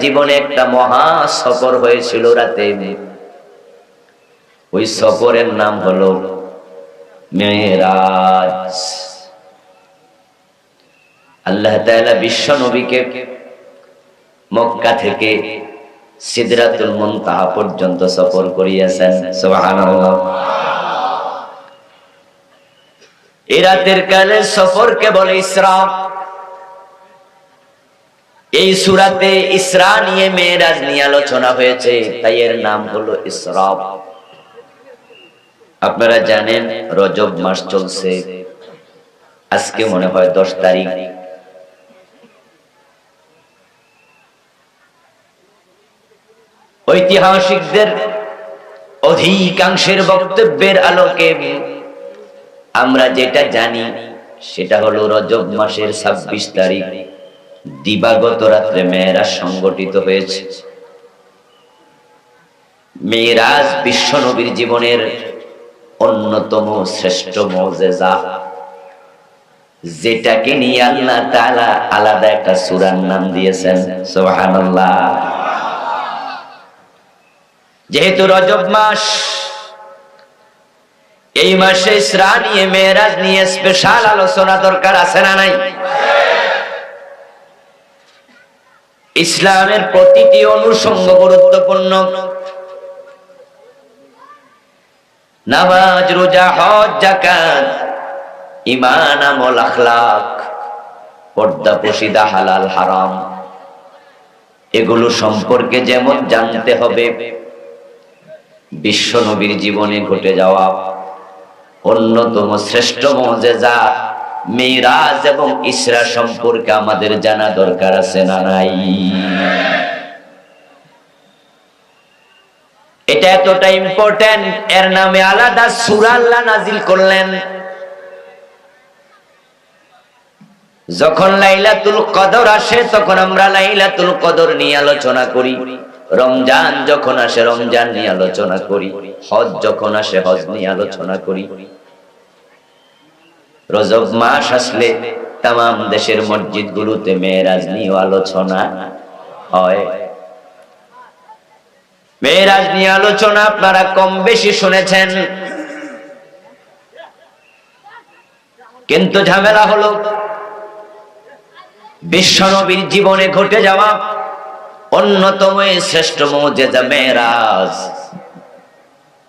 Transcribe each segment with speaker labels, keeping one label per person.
Speaker 1: জীবনে একটা মহা সফর হয়েছিল রাতে। ওই সফরের নাম হলো মেরাজ আল্লাহ বিশ্ব নবীকে মক্কা থেকে সিদরাতুল মুনতাহা পর্যন্ত সফর করিয়েছেন। সুবহানাল্লাহ। এই রাতের কালে সফরকে বলে ইসরা। এই সুরাতে ইসরা নিয়ে মেয়েরাজ নিয়ে আলোচনা হয়েছে, তাই এর নাম হলো ইসরা। আপনারা জানেন, রজব মাস চলছে। আজকে মনে হয় দশ তারিখ। ঐতিহাসিকদের অধিকাংশের বক্তব্যের আলোকে আমরা যেটা জানি, সেটা হলো রজব মাসের ছাব্বিশ তারিখ। দিবাগত রাত্রে মেয়েরাজ সংগঠিত হয়েছে। মেয়েরাজ বিশ্ব নবীর জীবনের অন্যতম শ্রেষ্ঠ মজেজা। যেটাকে নিয়ে আল্লাহ তাআলা আলাদা একটা সূরার নাম দিয়েছেন, সুবহানাল্লাহ। যেহেতু রজব মাস, এই মাসে ইসরা নিয়ে, মেয়েরাজ নিয়ে স্পেশাল আলোচনা দরকার আছে না নাই? ইসলামের প্রতিটি অনুষঙ্গ গুরুত্বপূর্ণ। নামাজ, রোজা, হজ জাকাত ইমান আমল, আখলাক, পর্দা, পশিদা, হালাল, হারাম, এগুলো সম্পর্কে যেমন জানতে হবে বিশ্ব নবীর জীবনে ঘটে যাওয়া অন্যতম শ্রেষ্ঠ মজেজা। মেরাজ এবং ইসরা সম্পর্কে আমাদের জানা দরকার আছে না নাই? এটা এতটা ইম্পর্টেন্ট এর নামে আলাদা সূরা আল্লাহ নাজিল করলেন। যখন লাইলাতুল কদর আসে, তখন আমরা লাইলাতুল কদর নিয়ে আলোচনা করি। রমজান যখন আসে, রমজান নিয়ে আলোচনা করি। হজ যখন আসে, হজ নিয়ে আলোচনা করি। রজব মাস আসলে তাম দেশের মসজিদ গুলোতে মেয়েরাজ নিয়ে আলোচনা হয়। মেয়েরাজ নিয়ে আলোচনা আপনারা কম বেশি শুনেছেন। কিন্তু ঝামেলা হলো বিশ্বনবীর জীবনে ঘটে যাওয়া অন্যতম শ্রেষ্ঠ মৌজেদা মেয়েরাজ।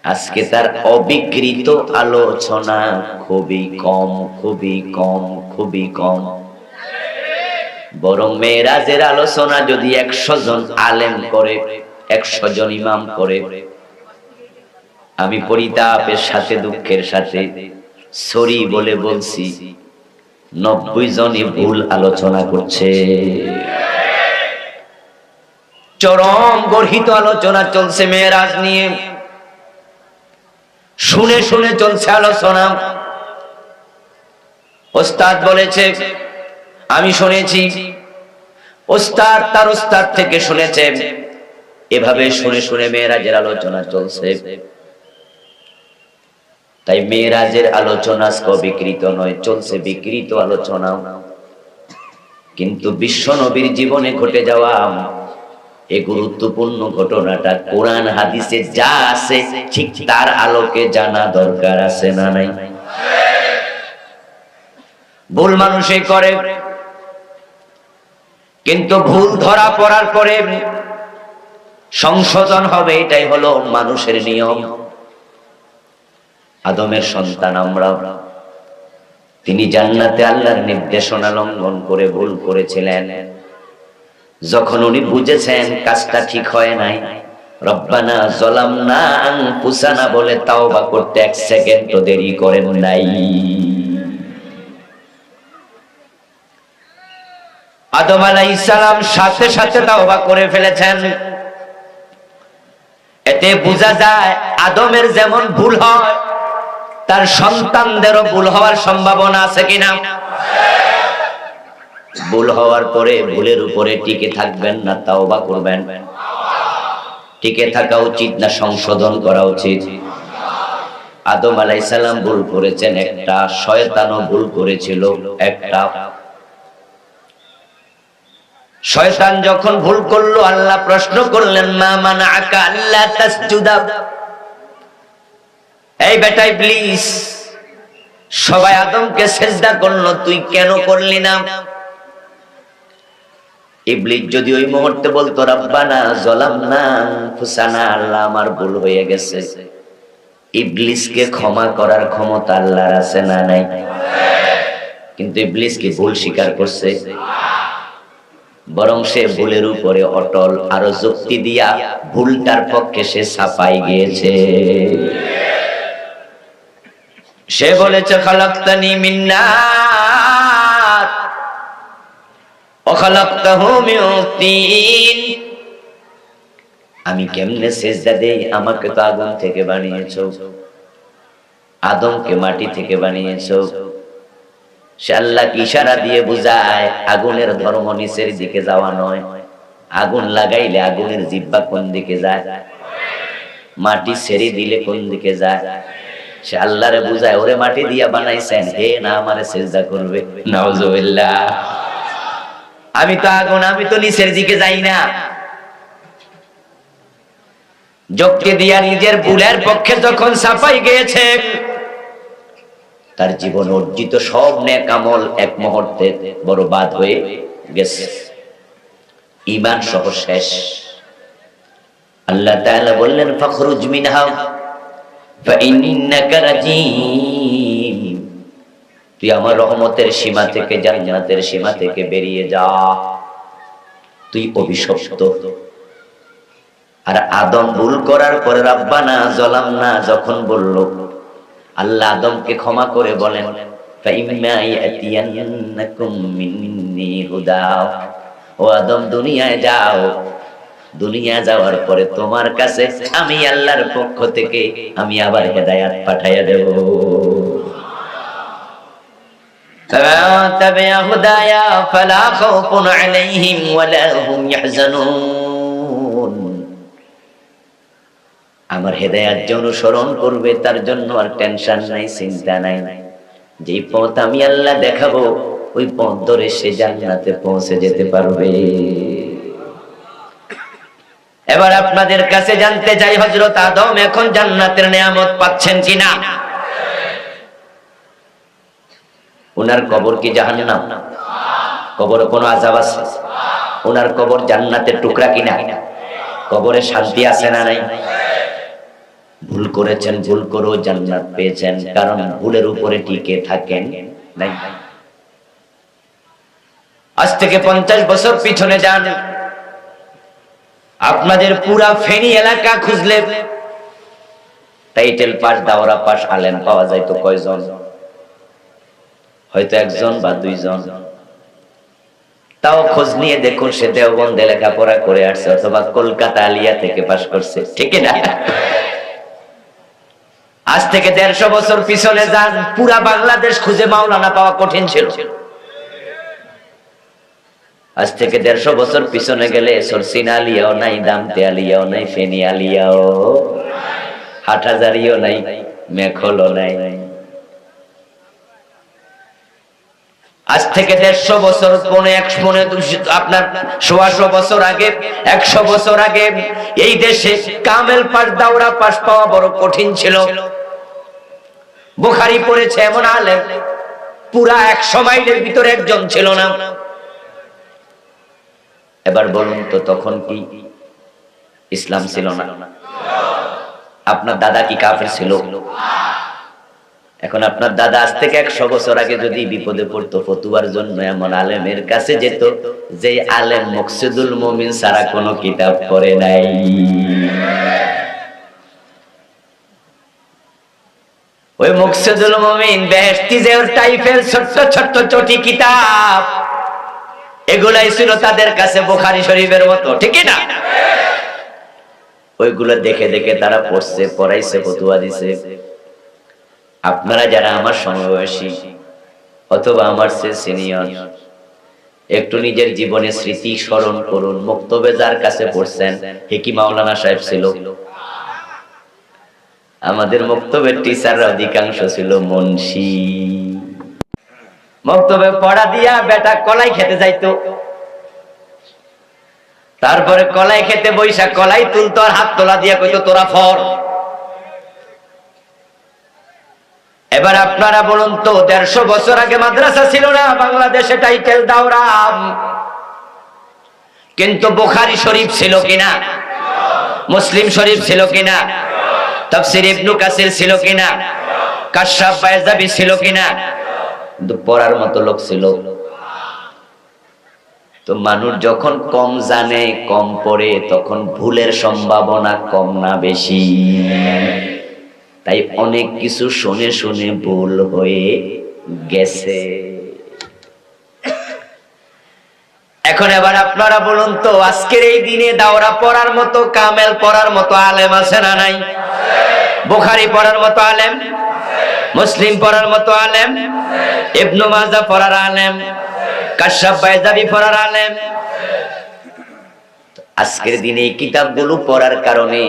Speaker 1: আজকে তার অবিকৃত আলোচনা খুবই কম খুবই কম খুবই কম। বরং মেয়েরাজের আলোচনা যদি একশো জন আলেম করে, একশো জন ইমাম করে, আমি পরিতাপের সাথে, দুঃখের সাথে সরি বলে বলছি, নব্বই জনই ভুল আলোচনা করছে। চরম গর্হিত আলোচনা চলছে মেয়েরাজ নিয়ে। শুনে শুনে চলছে আলোচনা। ওস্তাদ বলেছে, আমি শুনেছি। ওস্তাদ তার ওস্তাদ থেকে শুনেছে। এভাবে শুনে শুনে মেয়েরাজের আলোচনা চলছে। তাই মেয়েরাজের আলোচনা বিকৃত নয়, চলছে বিকৃত আলোচনা। কিন্তু বিশ্ব নবীর জীবনে ঘটে যাওয়া এই গুরুত্বপূর্ণ ঘটনাটা কোরআন, হাদিসে যা আছে, ঠিক তার আলোকে জানা দরকার আছে না নাই? ভুল মানুষে করে। কিন্তু ভুল ধরা পড়ার পরে সংশোধন হবে, এটাই হলো মানুষের নিয়ম। আদমের সন্তান আমরা। তিনি জান্নাতে আল্লাহর নির্দেশনা লঙ্ঘন করে ভুল করেছিলেন। যখন উনি বুঝেছেন কাজটা ঠিক হয় নাই, রব্বানা বলে তাও বা করতে এক সেকেন্ড তো দেরি করেন নাই। আদম আলাইহিস সাথে সাথে তাওবা করে ফেলেছেন। এতে বোঝা যায় আদমের যেমন ভুল হয়, তার সন্তানদেরও ভুল হওয়ার সম্ভাবনা আছে কিনা। ভুল হওয়ার পরে ভুলের উপরে টিকে থাকবেন না, তাওবা করবেন। টিকে থাকা উচিত না, সংশোধন করা উচিত। আদম আলাইসাল্লাম ভুল করেছেন, একটা শয়তানও ভুল করেছিল, একটা। শয়তান যখন ভুল করল, আল্লাহ প্রশ্ন করলেন, মা মানা আকা আল্লাহ এই বেটা ইবলিস সবাই আদমকে সেজদা করল, তুই কেন করলি না? ইবলিস যদি ওই মুহূর্তে বলতো, রব্বানা জলামনা ফুসানা আল্লাহ আমার ভুল হয়ে গেছে। ইবলিসকে ক্ষমা করার ক্ষমতা আল্লাহর আছে না নাই? কিন্তু ইবলিস কি ভুল স্বীকার করছে? বরং সে ভুলের উপরে অটল, আরও যুক্তি দিয়া ভুলটার পক্ষে সে ছাপাই গিয়েছে। সে বলেছে, খালাক্তানি মিন্নার আমি কেমনে সেজদা দেই? আমাকে তো আগুন থেকে বানিয়েছো। আদমকে মাটি থেকে বানিয়েছো। সে আল্লাহকে ইশারা দিয়ে বুঝায়? আগুনের ধর্ম নিচের দিকে যাওয়া নয়। আগুন লাগাইলে আগুনের জিব্বা কোন দিকে যায়? মাটি ছেড়ে দিলে কোন দিকে যায়? সে আল্লাহরে বুঝায়, ওরে মাটি দিয়া বানাইছেন। হে না আমারে সেজদা করবে। নাউজুবিল্লাহ। আমি তো আগুন, আমি তো নিচের দিকে যাই না। যুক্তি দিয়া নিজের ভুলের পক্ষে যখন সাফাই গিয়েছে, তার জীবন অর্জিত সব নেক আমল এক মুহূর্তে বরবাদ হয়ে গেছে। ইমান সহ শেষ। আল্লাহ তাআলা বললেন, ফখরুজ মিনহা ফাইন্নাকা রাজিম। তুই আমার রহমতের সীমা থেকে, জান্নাতের সীমা থেকে বেরিয়ে যা। তুই অভিশপ্ত। আর আদম ভুল করার পরে রাব্বা না জলাম না যখন বলল, আল্লাহ আদমকে ক্ষমা করে বলেন ও আদম, দুনিয়ায় যাও। দুনিয়া যাওয়ার পরে তোমার কাছে আমি আল্লাহর পক্ষ থেকে আমি আবার হেদায়াত পাঠাইয়া দেব। فَمَن تَبِعَ هُدَايَا فَلَا خَوْفٌ عَلَيْهِمْ وَلَا هُمْ يَحْزَنُونَ আমার হেদায়াত যে অনুসরণ করবে তার জন্য আর টেনশন নাই চিন্তা নাই যে পথ আমি আল্লাহ দেখাবো ওই পথ ধরে সে জান্নাতে পৌঁছে যেতে পারবে এবার আপনাদের কাছে জানতে চাই হজরত আদম এখন জান্নাতের নিয়ামত পাচ্ছেন কিনা ওনার কবর কি জাহান্নাম? কবরে কোনো আজাব আছে? ওনার কবর জান্নাতের টুকরা কিনা? কবরে শান্তি আছে না নাই? ভুল করেছেন, ভুল করেও জান্নাত পেয়েছেন। কারণ ভুলের উপরে টিকে থাকেন নাই। আজ থেকে পঞ্চাশ বছর পিছনে যান। আপনাদের পুরা ফেনী এলাকা খুঁজলে টাইটেল পাস দাওরা পাস আলেন পাওয়া যায় তো কয়জন? হয়তো একজন বা দুইজন। তাও খোঁজ নিয়ে দেখুন সে দেওবন্দে লেখাপড়া করে আসছে অথবা কলকাতা আলিয়া থেকে পাশ করছে, ঠিক না আজ থেকে দেড়শো বছর পিছনে যান, পুরা বাংলাদেশ খুঁজে মাওলানা পাওয়া কঠিন ছিল। আজ থেকে দেড়শো বছর পিছনে গেলে সরসিন আলিয়াও নাই, দামতে আলিয়াও নাই, ফেনি আলিয়াও হাটহাজারিও নাই মেখলও নাই। আজ থেকে দেড়শো বছর পনে একশো পনে দুশো আপনার সোয়াশো বছর আগে, একশো বছর আগে এই দেশে কামেল পাশ দাওড়া পাশ পাওয়া বড় কঠিন ছিল। বুখারি পড়েছে এমন আলেম, পুরা একশো মাইলের ভিতরে একজন ছিল না। এবার বলুন তো তখন কি ইসলাম ছিল না? আপনার দাদা কি কাফের ছিল? এখন আপনার দাদা আজ থেকে একশো বছর আগে যদি বিপদে পড়তো, ফতুয়ার জন্য এমন আলেমের কাছে যেত যে আলেম মকসুদুল মমিন সারা কোনো কিতাব পড়ে নাই। ওই মকসুদুল মমিন ছোট্ট ছোট্ট চটি কিতাব, এগুলাই ছিল তাদের কাছে বোখারি শরীফের মতো, ঠিক না? ওইগুলো দেখে দেখে তারা পড়ছে, পড়াইছে, ফতুয়া দিছে। আপনারা যারা আমার সমবয়সী অথবা আমার সে সিনিয়র, একটু নিজের জীবনে স্মৃতি স্মরণ করুন। মুক্তবে যার কাছে পড়ছেন, হেকি মাওলানা সাহেব ছিল। আমাদের মুক্তবের টিচাররা অধিকাংশ ছিল মুন্সি। মক্তবে পড়া দিয়া বেটা কলাই খেতে যাইতো। তারপরে কলাই খেতে বৈশাখ কলাই তুলতো আর হাত তোলা দিয়ে কইতো, তোরা ফর। এবার আপনারা বলুন তো, দেড়শো বছর আগে মাদ্রাসা ছিল না, বাংলাদেশে টাইটেল দাওরাম কিন্তু বোখারি শরীফ ছিল কিনা? মুসলিম শরীফ ছিল কিনা? তাফসির ইবনু কাসির ছিল কিনা? কাশাফ বাইজাবি ছিল কিনা? পড়ার মতো লোক ছিল। তো মানুষ যখন কম জানে, কম পড়ে, তখন ভুলের সম্ভাবনা কম না বেশি। তাই অনেক কিছু শুনে শুনে ভুল হয়ে গেছে। এখন এবার আপনারা বলুন তো, আজকের এই দিনে দাওরা পড়ার মতো, কামেল পড়ার মতো আলেম আছে না নাই? বুখারি পড়ার মতো আলেম? মুসলিম পড়ার মতো আলেম? ইবনু মাজা পড়ার আলেম? কাশাব বাইজাবি পড়ার আলেম? আজকের দিনে এই কিতাবগুলো পড়ার কারণে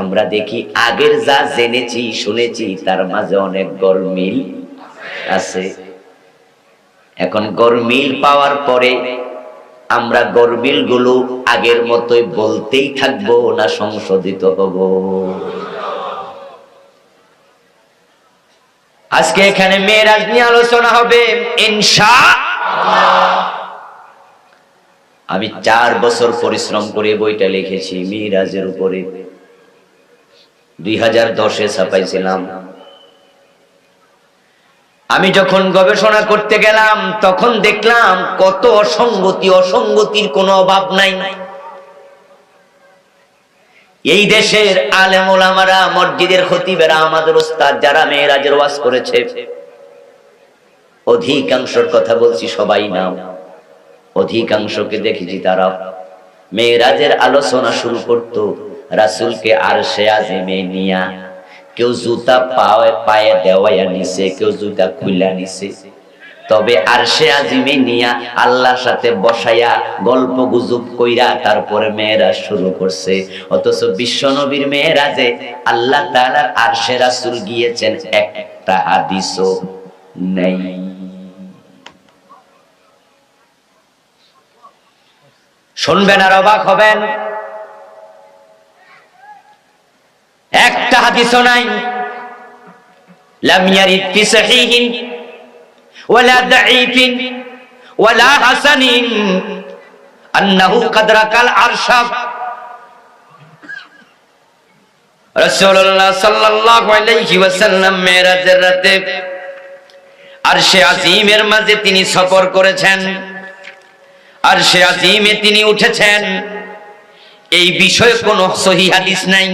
Speaker 1: আমরা দেখি আগের যা জেনেছি, শুনেছি, তার মাঝে অনেক গরমিল আছে। এখন গরমিল পাওয়ার পরে আমরা গরমিলগুলো আগের মতোই বলতেই থাকব না সংশোধিত হব। আজকে এখানে মেয়েরাজ নিয়ে আলোচনা হবে, ইনশা আমি চার বছর পরিশ্রম করে বইটা লিখেছি মিরাজের উপরে। দুই হাজার দশে ছাপাইছিলাম। আমি যখন গবেষণা করতে গেলাম, তখন দেখলাম কত অসঙ্গতি, অসঙ্গতির কোনো অভাব নাই। এই দেশের আলেমোলামারা, মসজিদের খতিবেরা, আমাদের ওস্তাদ যারা মেয়েরাজের ওয়াজ করেছে, অধিকাংশর কথা বলছি সবাই নাম অধিকাংশকে দেখেছি তারা। মেয়েরাজের আলোচনা শুরু করত, রাসুলকে আর সে আজিমে নিয়া। কেউ জুতা পায়ে পায়ে দেওয়াইয়া নিছে, কেউ জুতা খুইলা নিছে। তবে আর সে আজিমে নিয়া আল্লাহর সাথে বসাইয়া গল্প গুজব কইরা তারপরে মেয়েরা শুরু করছে। অথচ বিশ্ব নবীর মেয়েরা যে আল্লাহ তাআলার আরশে রাসুল গিয়েছেন, একটা হাদিসও নেই। শুনবেন আর অবাক হবেন। একটা হাদিসও নাই। লাম ইয়ারিদ ফি সাহিহিন ওয়ালা দাঈফিন ওয়ালা হাসানিন আন্নাহু কাদ রাকাল আরশা। রাসূলুল্লাহ সাল্লাল্লাহু আলাইহি ওয়াসাল্লাম মেরাজের রাতে আরশে আজিমের মাঝে তিনি সফর করেছেন। আর সে আজিমে তিনি উঠেছেন। এই বিষয়ে কোনো সহি হাদিস নাই,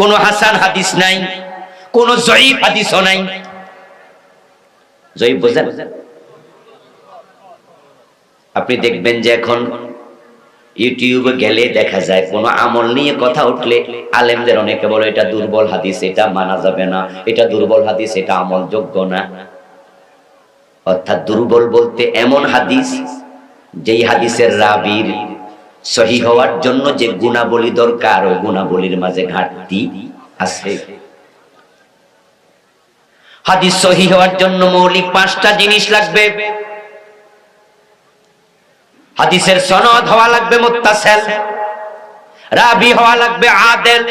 Speaker 1: কোনো হাসান হাদিস নাই, কোনো জয়ীফ হাদিসও নাই। জয়ীফ বোঝেন? আপনি দেখবেন যে এখন ইউটিউবে গেলে দেখা যায়, কোনো আমল নিয়ে কথা উঠলে আলেমদের অনেকে বলে, এটা দুর্বল হাদিস, এটা মানা যাবে না, এটা দুর্বল হাদিস, এটা আমল যোগ্য না। অর্থাৎ দুর্বল বলতে এমন হাদিস যেই হাদিসের রাবির সহি হওয়ার জন্য যে গুণাবলী দরকার, ওই গুণাবলীর মাঝে ঘাটতি আছে। হাদিস সহি হওয়ার জন্য মৌলিক পাঁচটা জিনিস লাগবে। হাদিসের সনদ হওয়া লাগবে মুত্তাসেল, রাবি হওয়া লাগবে আদেল,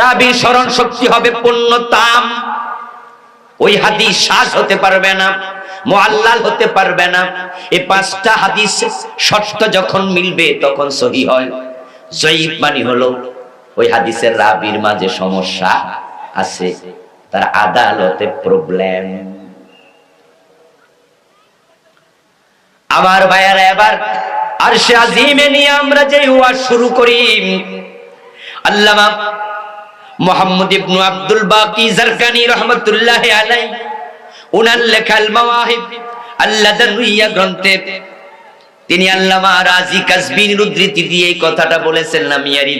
Speaker 1: রাবির স্মরণ শক্তি হবে পূর্ণ তাম ওই হাদিস শ্বাস হতে পারবে না মোয়াল্লাল হতে পারবে না। এই পাঁচটা হাদিস শর্ত যখন মিলবে তখন সহি হয়। জয়ীব মানে হলো ওই হাদিসের রাবির মাঝে সমস্যা আছে, তার আদালতে প্রবলেম আমার ভাইয়ারা, এবার আর সে আজিমে নিয়ে আমরা যে ওয়াজ শুরু করি। আল্লামা মোহাম্মদ ইবনু আব্দুল বাকি জারকানি রহমতুল্লাহ আলাই উনার লেখাল মাওয়াহিব আল্লাদানুইয়া গ্রন্থে তিনি আল্লামা রাজি কাসবিন উদ্ধৃতি দিয়ে এই কথাটা বলেছেন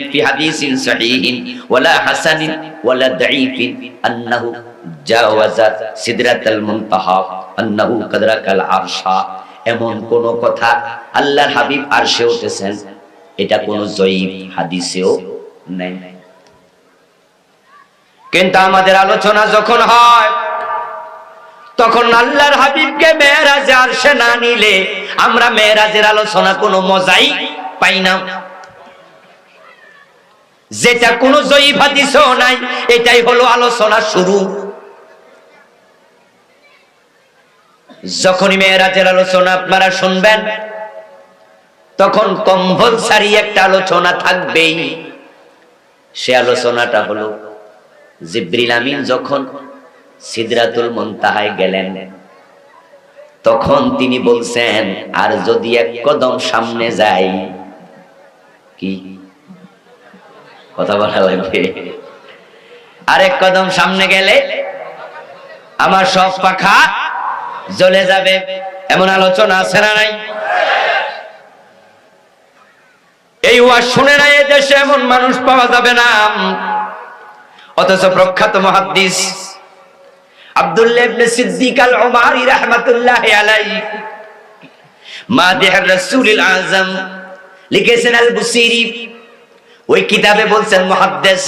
Speaker 1: ফি হাদিসিন সহিহিন, ওয়ালা হাসানিন, ওয়ালা এমন কোন কথা আল্লাহর হাবিব আরশে উঠেছেন, এটা কোন জয়ীব হাদিসেও নাই। কিন্তু আমাদের আলোচনা যখন হয়, তখন আল্লাহর হাবিবকে মেয়েরাজে আরশে না নিলে আমরা মেয়েরাজের আলোচনা কোনো মজাই পাই না। যেটা কোনো নাই, এটাই হলো আলোচনা শুরু। যখনই মেয়েরাজের আলোচনা আপনারা শুনবেন, তখন কম্পালসারি একটা আলোচনা থাকবেই। সে আলোচনাটা হলো জিব্রিল আমিন যখন সিদরাতুল মুনতাহায় গেলেন, তখন তিনি বলছেন, আর যদি এক কদম সামনে যাই, কি? কথা বলা লাগবে। আরেক কদম সামনে গেলে আমার সব পাখা জ্বলে যাবে, এমন আলোচনা আছে না নাই? এই ওয়াজ শুনে না এ দেশে এমন মানুষ পাওয়া যাবে না। অথচ প্রখ্যাত মহাদ্দিস আব্দুল্লাহ ইবনে সিদ্দিক আল উমারি রাহমাতুল্লাহ আলাইহি মাদিহ রাসূলুল আযম লিখেছেন আল বুসিরি ওই কিতাবে বলছেন মুহাদ্দিস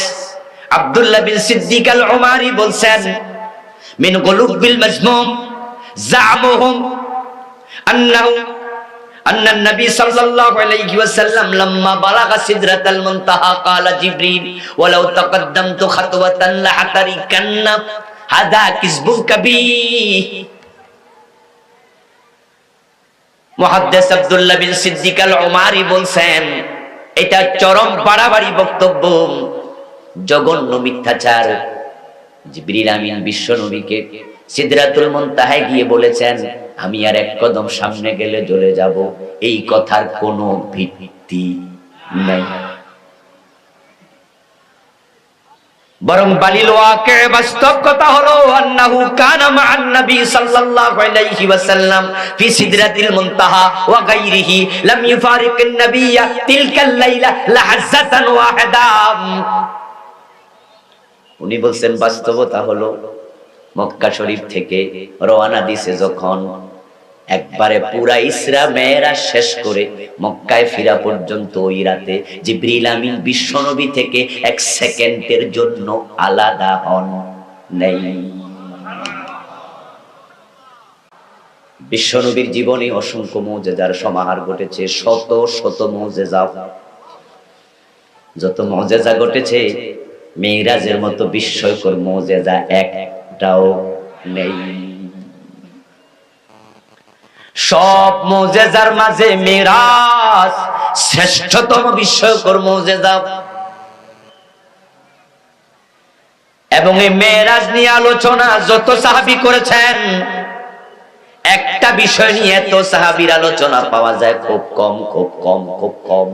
Speaker 1: আব্দুল্লাহ বিন সিদ্দিক আল উমারি বলছেন, মিন গুলুবিল মাজমুম জামুহুম আন্নাহু أن النبي صلى الله عليه وسلم لما بلغ سدرة المنتهى قال جبريل ولو تقدمت خطوة لحتركن هذا كذب كبير মুহাদ্দিস আব্দুল্লাহ বিন সিদ্দিক আল উমারি বলছেন এটা চরম বাড়াবাড়ি বক্তব্য জঘন্য মিথ্যাচার জিবরিল আমিন বিশ্ব নবীকে সিদরাতুল মুনতাহায় গিয়ে বলেছেন, আমি আর এক কদম সামনে গেলে জ্বলে যাব। এই কথার কোনো ভিত্তি নাই। বরং বালিল ওয়াকে বাস্তব কথা হলো, আন্নাহু কানা সাল্লাল্লাহু আলাইহি ওয়াসাল্লাম ফি সিদরাতিল মুনতাহা ওয়া গায়রিহি লাম ইউফারিকিন নবিয়্যা তিলকাল লাইলা ওয়াহিদা উনি বলছেন, বাস্তবতা হলো মক্কা শরীফ থেকে রওয়ানা দিছে যখন। একবারে পুরা ইসরা মেয়েরা শেষ করে মক্কায় ফিরা পর্যন্ত ওই রাতে জিবরিল আমিন বিশ্বনবী থেকে এক সেকেন্ডের জন্য আলাদা হন নেই। বিশ্বনবীর জীবনে অসংখ্য মৌজেজার সমাহার ঘটেছে, শত শত মৌজেজা। যত মজেজা ঘটেছে, মেয়েরাজের মতো বিস্ময়কর মজেজা একটাও নেই। সব মজেজার মাঝে মেরাজ, শ্রেষ্ঠতম বিস্ময়কর মজেজা। এবং এই মেয়েরাজ নিয়ে আলোচনা যত সাহাবি করেছেন, একটা বিষয় নিয়ে এত সাহাবির আলোচনা পাওয়া যায় খুব কম খুব কম খুব কম।